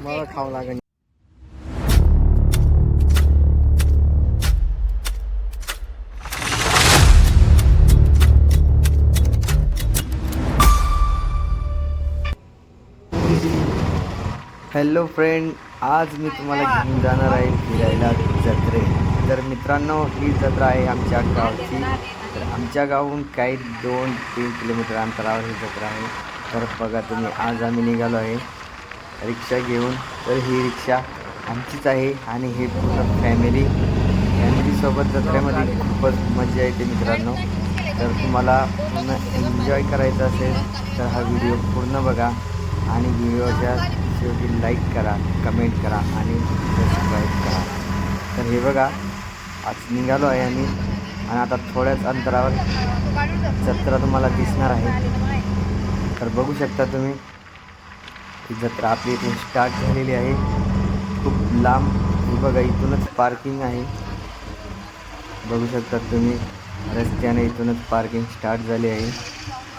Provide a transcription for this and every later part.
मला खावं लागेल हॅलो फ्रेंड आज मी तुम्हाला घेऊन जाणार आहे फिरायला जत्रे. तर मित्रांनो ही जत्रा आहे आमच्या गावची. तर आमच्या गावून काही दोन तीन किलोमीटर अंतरावर ही जत्रा आहे. तर बघा तुम्ही आज आम्ही निघालो आहे रिक्षा घेऊन. तर ही रिक्षा आमचीच आहे आणि हे पूर्ण फॅमिली फॅमिलीसोबत जत्रेमध्ये खूपच मजा येते मित्रांनो. तर तुम्हाला पूर्ण एन्जॉय करायचं असेल तर हा व्हिडिओ पूर्ण बघा आणि व्हिडिओच्या शेवटी लाईक करा कमेंट करा आणि सबस्क्राईब करा. तर हे बघा आज निघालो आहे आम्ही आणि आता थोड्याच अंतरावर जत्रा तुम्हाला दिसणार आहे. तर बघू शकता तुम्ही ही जत्रा आपली इथून स्टार्ट झालेली आहे. खूप लांब बघा इथूनच पार्किंग आहे. बघू शकता तुम्ही रस्त्याने इथूनच पार्किंग स्टार्ट झाली आहे.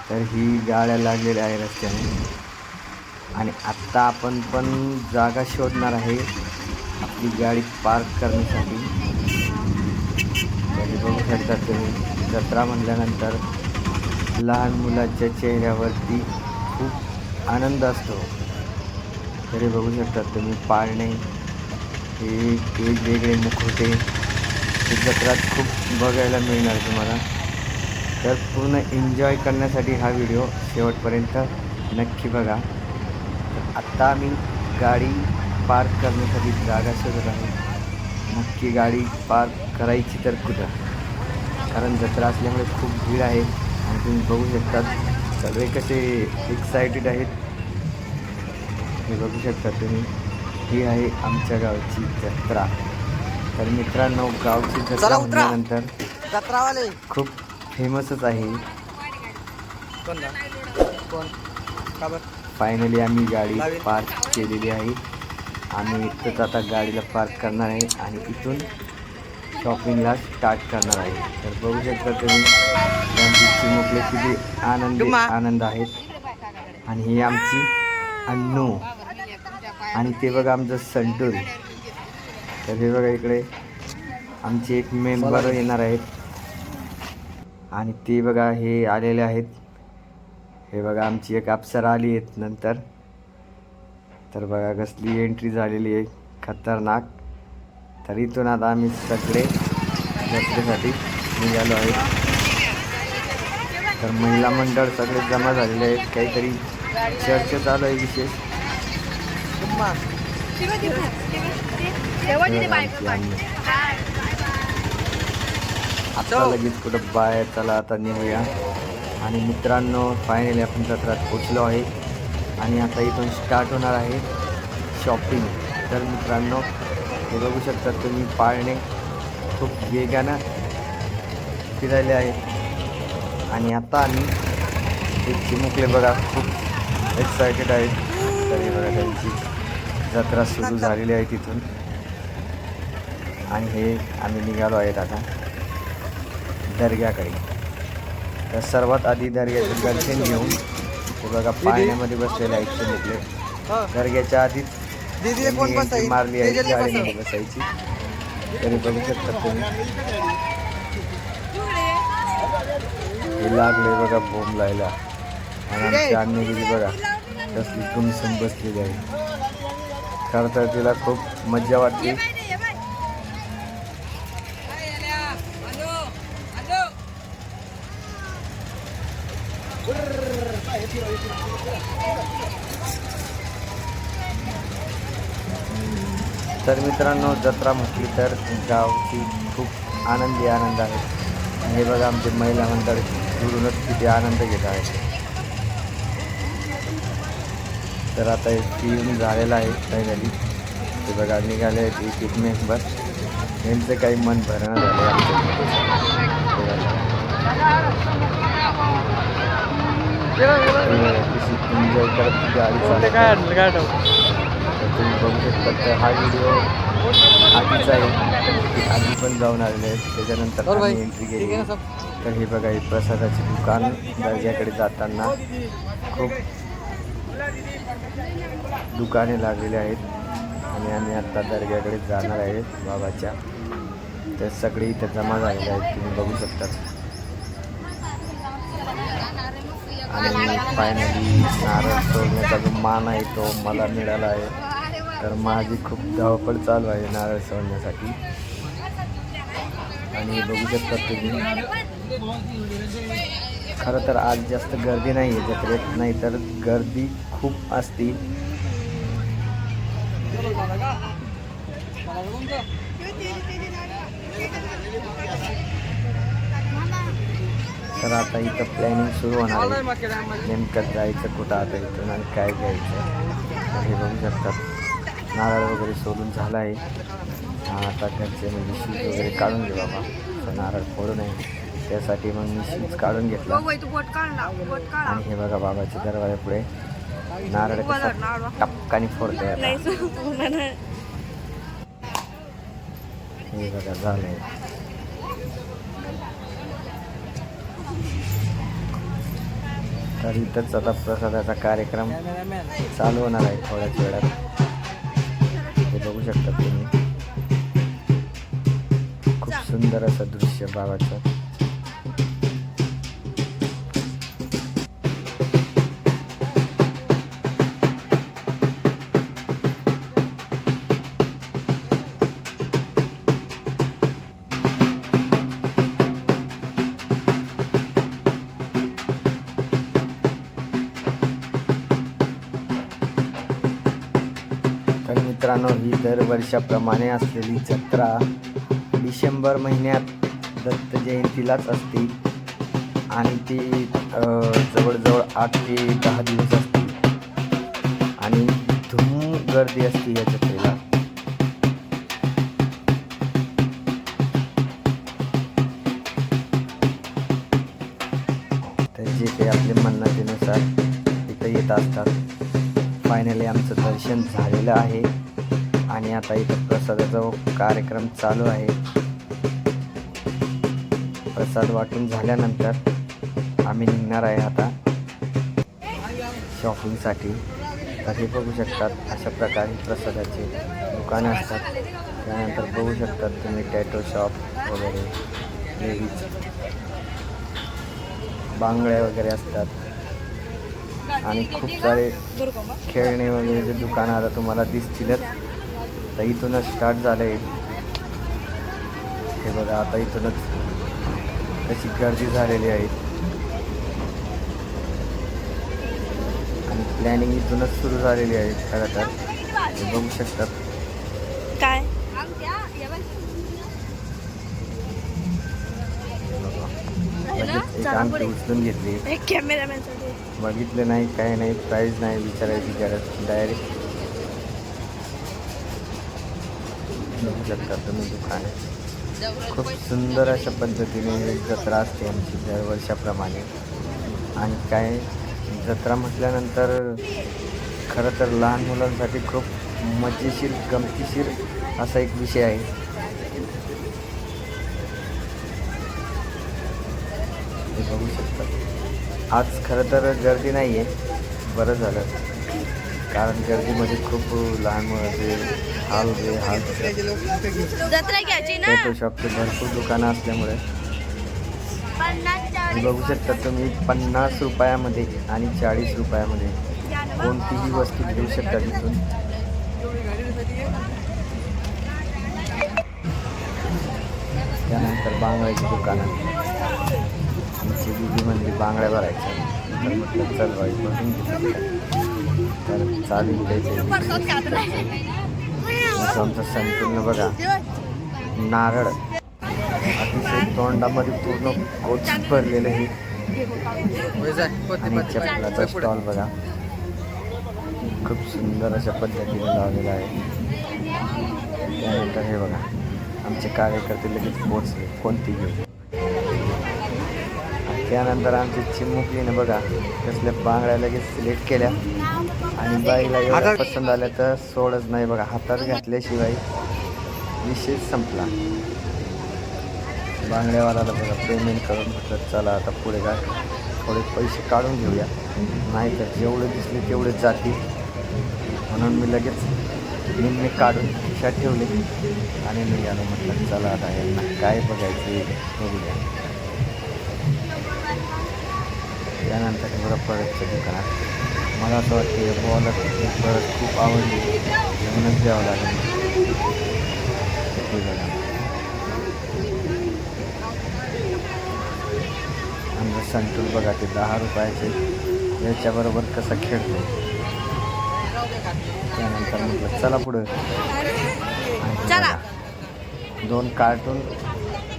तर ही गाड्या लागलेल्या आहे रस्त्याने. आणि आत्ता आपण पण जागा शोधणार आहे आपली गाडी पार्क करण्यासाठी. बघू शकता तुम्ही जत्रा म्हटल्यानंतर लहान मुलाच्या चेहऱ्यावरती खूप आनंद असतो. तरी बघू शकता तुम्ही पाळणे हे वेगवेगळे मुखवटे हे जत्रात खूप बघायला मिळणार तुम्हाला. तर पूर्ण एन्जॉय करण्यासाठी हा व्हिडिओ शेवटपर्यंत नक्की बघा. तर आत्ता आम्ही गाडी पार्क करण्यासाठी जागा शोधत आहे. नक्की गाडी पार्क करायची तर कुठं? कारण जत्रा असल्यामुळे खूप भीड आहे. आणि तुम्ही बघू शकतात. सगळे कसे एक्सायटेड आहेत. हे बघू शकता तुम्ही. ही आहे आमच्या गावची जत्रा. तर मित्रांनो गावची जत्रा जत्रावाले. खूप फेमसच आहे. फायनली आम्ही गाडी. पार्क केलेली आहे. आम्ही इथंच आता गाडीला पार्क करणार आहे. आणि इथून शॉपिंगला स्टार्ट करणार आहे. तर बघू शकता तुम्ही त्यांची चिमुकले किती आनंद. आनंद आहेत आणि ही आमची अण्णू. आणि ते बघा आमचं संटूर तर हे बघा इकडे आमचे एक मेंबर येणार आहेत. आणि ते बघा हे आलेले आहेत. हे बघा आमची एक अप्सरा आली आहेत नंतर. तर बघा कसली एंट्री झालेली आहे. खतरनाक. तर इथून आता आम्ही सगळे जत्रेसाठी निघालो आहे. तर महिला मंडळ सगळे जमा झालेले आहेत. काहीतरी चर्चा चालू आहे विशेष. आता लगेच कुठं बाहेर चला आता निघूया. आणि मित्रांनो फायनली आपण जत्रात पोचलो आहे. आणि आता इथून स्टार्ट होणार आहे शॉपिंग तर मित्रांनो हे बघू शकता तुम्ही पाळणे खूप वेगानं फिरायले आहे. आणि आता आम्ही ते चिमुकले बघा खूप एक्सायटेड आहेत तर हे बघा त्यांची जत्रा सुरू झालेली आहे तिथून. आणि हे आम्ही निघालो आहेत आता दर्ग्याकडे. तर सर्वात आधी दर्ग्याचे दर्शन घेऊन ते बघा पाळण्यामध्ये बसलेले आहेत चिमुकले. दर्ग्याच्या आधीच कोण मारली आहे गाडीमध्ये बसायची. तरी बघू शकता तुम्ही. हे लागले बघा बोंब लायला. आणि आमची अन्य बघा. कसली गुमसुम बसलेली आहे. खरं तर तिला खूप मजा वाटते तर मित्रांनो जत्रा म्हटली तर गावची खूप आनंदी आनंद आहे. आणि हे बघा आमचे महिला मंडळ दुरूनच किती आनंद घेत आहेत. तर आता एक येऊन झालेला आहे फायनली ते बघा निघाले आहेत एक एक मेंबर यांचं काही मन भरणं झालं करत गाडी बघू शकता तर हा व्हिडिओ आधीचा आहे आधी पण जाऊन आलेले आहेत. त्याच्यानंतर एंट्री केली. तर हे बघा हे प्रसादाचे दुकान दर्ग्याकडे जाताना खूप दुकाने लागलेली आहेत. आणि आम्ही आत्ता दर्ग्याकडे जाणार आहे बाबाच्या. ते सगळे इथे जमा झालेले आहेत. तुम्ही बघू शकता. आणि फायनली नारळ सोडण्याचा जो मान आहे तो मला मिळाला आहे. तर माझी खूप धावपळ चालू आहे नारळ सोडण्यासाठी. आणि बघू शकता तुम्ही खरं तर आज जास्त गर्दी नाही आहे जत्रेत नाही तर गर्दी खूप असती. तर आता इथं प्लॅनिंग सुरू होणार आहे. नेमकं जायचं कुठं आता इथून आणि काय घ्यायचं हे बघू शकतात नारळ वगैरे सोडून झाला आहे. आता घरचे म्हणजे शीज वगैरे काढून घे बाबा. तर नारळ फोडू नये. त्यासाठी मग मी शीज काढून घेतला. आणि हे बघा बाबाच्या दरवाजा नारळ कसा टपकाने फोडता हे बघा झालंय. तर इथंच आता प्रसादाचा कार्यक्रम चालू होणार आहे थोड्याच वेळात. हे बघू शकता तुम्ही. खूप सुंदर असं दृश्य बाबाचं. मित्रांनो ही दरवर्षाप्रमाणे असलेली जत्रा डिसेंबर महिन्यात दत्त जयंतीलाच असते. आणि ती जवळजवळ आठ ते दहा दिवस असते. आणि धूम गर्दी असते या जत्रेला. तर जे काही आपल्या मन्नतीनुसार इथं येत असतात. फायनली आमचं दर्शन झालेलं आहे. आणि आता इथं प्रसादाचा कार्यक्रम चालू आहे. प्रसाद वाटून झाल्यानंतर आम्ही निघणार आहे आता शॉपिंगसाठी तर हे बघू शकतात अशा प्रकारे प्रसादाचे दुकानं असतात. त्यानंतर बघू शकतात तुम्ही टॅटो शॉप वगैरे लेडीज बांगड्या वगैरे असतात. आणि खूप सारे खेळणे वगैरे जे दुकानं आता तुम्हाला दिसतीलच. तर इथूनच स्टार्ट झालं आहे हे बघा आता इथूनच कशी गर्दी झालेली आहे. आणि प्लॅनिंग इथूनच सुरू झालेली आहे खरं तर हे बघू. शकतात काय उचलून घेतली. बघितलं नाही काही नाही प्राईज नाही विचारायची गरज डायरेक्ट बघू शकता तुम्ही दुकान. खूप सुंदर अशा पद्धतीने जत्रा असते आमची दरवर्षाप्रमाणे आणि काय जत्रा म्हटल्यानंतर खरं तर लहान मुलांसाठी खूप मजेशीर गमतीशीर असा एक विषय आहे. बघू शकता. आज खरं तर गर्दी नाही आहे बरं झालं. कारण गर्दीमध्ये खूप लहान मुलाचे हाल जे हाल. जत्रा घ्यायची ना? टॅटो शॉपचे भरपूर दुकानं असल्यामुळे. बघू शकता तुम्ही पन्नास रुपयामध्ये आणि चाळीस रुपयामध्ये कोणतीही वस्तू घेऊ शकता तिथून. त्यानंतर बांगड्याची दुकानं आमची दिदी म्हणली बांगड्या भरायच्या. तर म्हटलं चल बाई बघून तर चालू द्यायचे आमचं संपूर्ण बघा. नारळ. अतिशय तोंडामध्ये पूर्ण कोच भरलेलं हे आणि चपलाचा स्टॉल बघा. खूप सुंदर अशा पद्धतीने लावलेला आहे. त्यानंतर हे बघा. आमचे कार्यकर्ते लगेच पोचले कोणती घेऊ? त्यानंतर आमची चिमुकलीनं बघा. कसल्या बांगड्या लगेच सिलेक्ट केल्या. आणि बाईला एवढ्या हातात- पसंत आल्या तर सोडच नाही बघा हातात घातल्याशिवाय विषय संपला. बांगड्यावाल्याला बघा पेमेंट करून म्हटलं चला आता पुढे काय थोडे पैसे काढून घेऊया. नाही तर जेवढे दिसले तेवढेच जातील. म्हणून मी लगेच निम्मे काढून खिशात ठेवले आणि निघालो म्हटलं चला आता यांना काय बघायचं बघूया. त्यानंतर बघा परतच्या दुकानात मला असं वाटतं हे बॉल परत खूप आवडली. घेऊनच द्यावं लागेल. आमचं संतूर बघा ते दहा रुपयाचे. याच्याबरोबर कसा खेळतो. त्यानंतर म्हटलं चला पुढं. चला. दोन कार्टून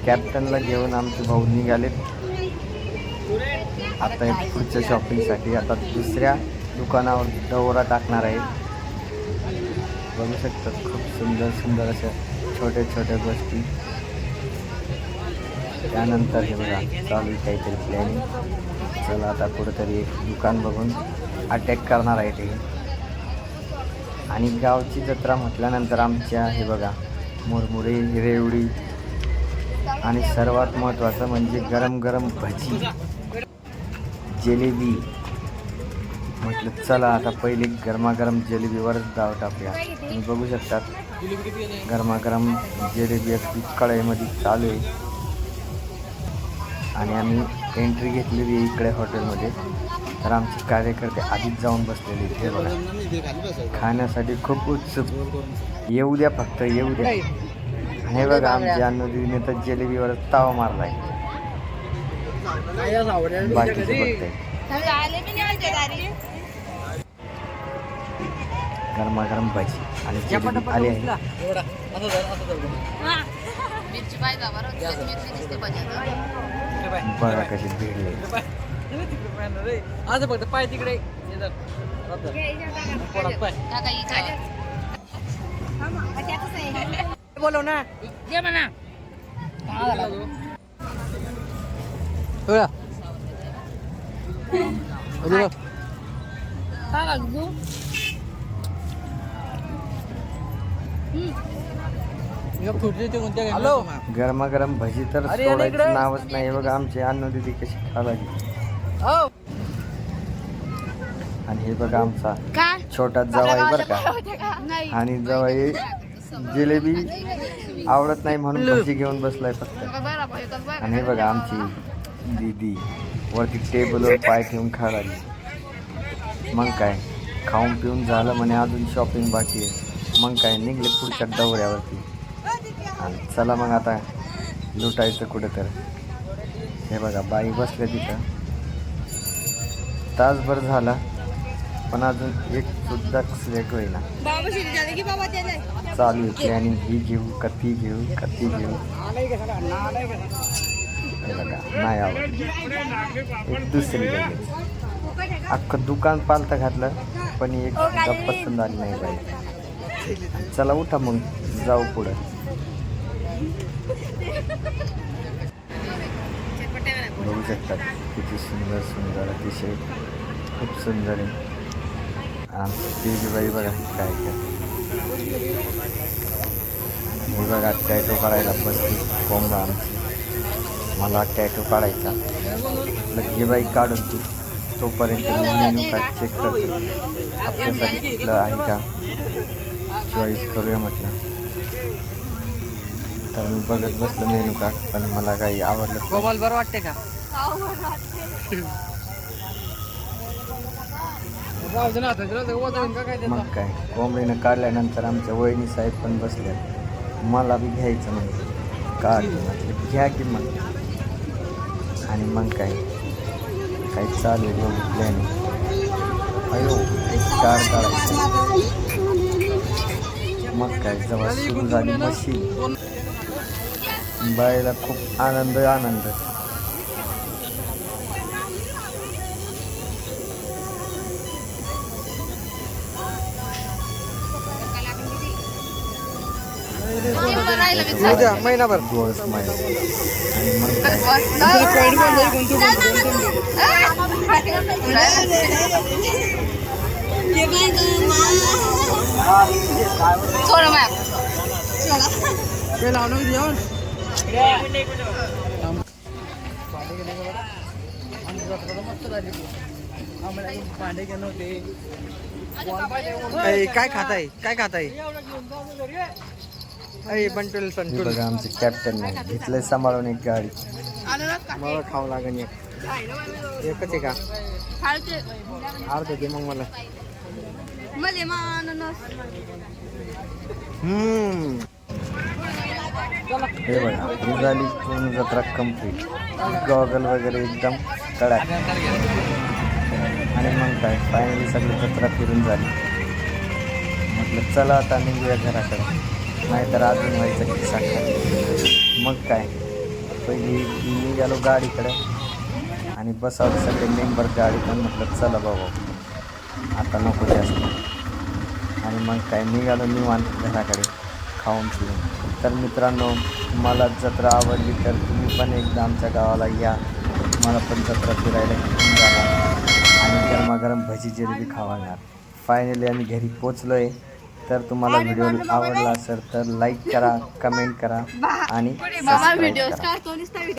कॅप्टनला घेऊन आमचे भाऊ निघालेत. आता पुढच्या शॉपिंगसाठी आता दुसऱ्या दुकानावर दौरा टाकणार आहे. बघू शकतात खूप सुंदर सुंदर अशा छोट्या छोट्या गोष्टी. त्यानंतर हे बघा चालू काहीतरी प्लॅनिंग चला आता कुठंतरी एक दुकान बघून अटॅक करणार आहे ते. आणि गावची जत्रा म्हटल्यानंतर आमच्या हे बघा मुरमुरे रेवडी आणि सर्वात महत्त्वाचं म्हणजे गरम गरम भजी. जिलेबी. म्हटलं चला आता पहिली गरमागरम जिलेबीवरच दाव टाकूया. तुम्ही बघू शकतात गरमागरम जिलेबी अगदी कढईमध्ये चालू आहे. आणि आम्ही एंट्री घेतलेली आहे इकडे हॉटेलमध्ये तर आमचे कार्यकर्ते आधीच जाऊन बसलेले आहेत. बघा. खाण्यासाठी खूप उत्सुक. येऊ द्या फक्त येऊ द्या. आणि हे बघा आमच्या अन्नदीने तर जिलेबीवर ताव मारलाय. बाकीचे बघताय आले मी नाही आलते दारी गरमागरम भजी आणि जिलेबी आली आहे. मिरची पाहिजे बरं मिरची दिसते पाहिजे बघा कशी भिडले. आज फक्त पाय तिकडे. बोलव ना. दे म्हणा. बघा काका तू हॅलो? गरमागरम भजी तर सोडायचं. नावच नाही. बघा आमची अन्नदिदी कशी खाला हो. आणि हे बघा आमचा छोटा जवाई बरं का. नाही. आणि जवाई जिलेबी आवडत नाही म्हणून भजी घेऊन बसलाय फक्त. आणि हे बघा आमची दीदी वरती टेबलवर पाय ठेवून लागली. मग काय? खाऊन पिऊन झालं म्हणे अजून शॉपिंग बाकी आहे. मग काय निघले पुढच्या दौऱ्यावरती. आणि चला मग आता लुटायचं कुठं तर हे बघा बाई बसल्या तिथं. तासभर झाला पण अजून एक सुद्धा सिलेक्ट होईना. चालू प्लॅनिंग ही घेऊ का ती घेऊ का ती घेऊ? हे बघा नाही आवडली एक दुसरी अख्खं दुकान पालतं घातलं पण एक पसंत आली नाही पाहिजे चला उठा मग जाऊ पुढं. बघू शकतात किती सुंदर सुंदर अतिशय खूप सुंदर आहे. आमची बाई बघा काय मी बघा टॅटो काढायला बसली कोंबडा आमची. मला टॅटो काढायचा. लगे बाई काढून तू. तोपर्यंत मी मेनू कार्ड चेक करतो. आपल्यासाठी कुठलं आहे का? चॉईस करूया म्हटलं. तर मी बघत बसलो मेनू कार्ड पण मला काही आवडलं. कोमल बरं वाटते का? का? मग काय कोंबडीनं काढल्यानंतर आमच्या वहिनी साहेब पण बसल्या. मला बी घ्यायचं म्हणजे काढ म्हटलं घ्या की मग. आणि मग काय काय चालू प्लॅनिंग अयो कार काढायचं? मग काय जेव्हा सुरू झाली मशीन बायला खूप आनंद आनंद उद्या महिनाभर आणि मग काय जेवण जत्रा मस्त झाली आम्हाला भांडे घेणं होते बॉल पाहिजे, बॉल अय, पाहिजे. काय खाताय? काय खाताय. अय बंटुल संटुल बघा आमचे कॅप्टन नाही घेतलंय सांभाळून एक गाडी. मला खावं लागेल एक. एकच आहे का? अर्ध दे मग मला. मध्ये हम्म. हे बघा ही झाली पूर्ण जत्रा कंप्लीट गॉगल वगैरे एकदम कडक. आणि मग काय फायनली सगळी जत्रा फिरून झाली. म्हटलं चला आता निघूया घराकडे. नाहीतर अजून व्हायचं की खाली मग काय पहिली निघालो गाडीकडे. आणि बसावं सगळे मेंबर गाडीतून म्हटलं चला बाबा. आता नको जास्त. आणि मग काय निघालो निवांत घराकडे खाऊन पिऊन. तर मित्रांनो मला जत्रा आवडली तर तुम्ही पण एकदा आमच्या गावाला या. मला पण जत्रा फिरायला घेऊन जाणार आणि गरमागरम भजी जिलेबी खावाणार फायनली आम्ही घरी पोचलो आहे तर तुम्हाला व्हिडिओ आवडला असेल तर लाईक करा कमेंट करा आणि सबस्क्राईब करा.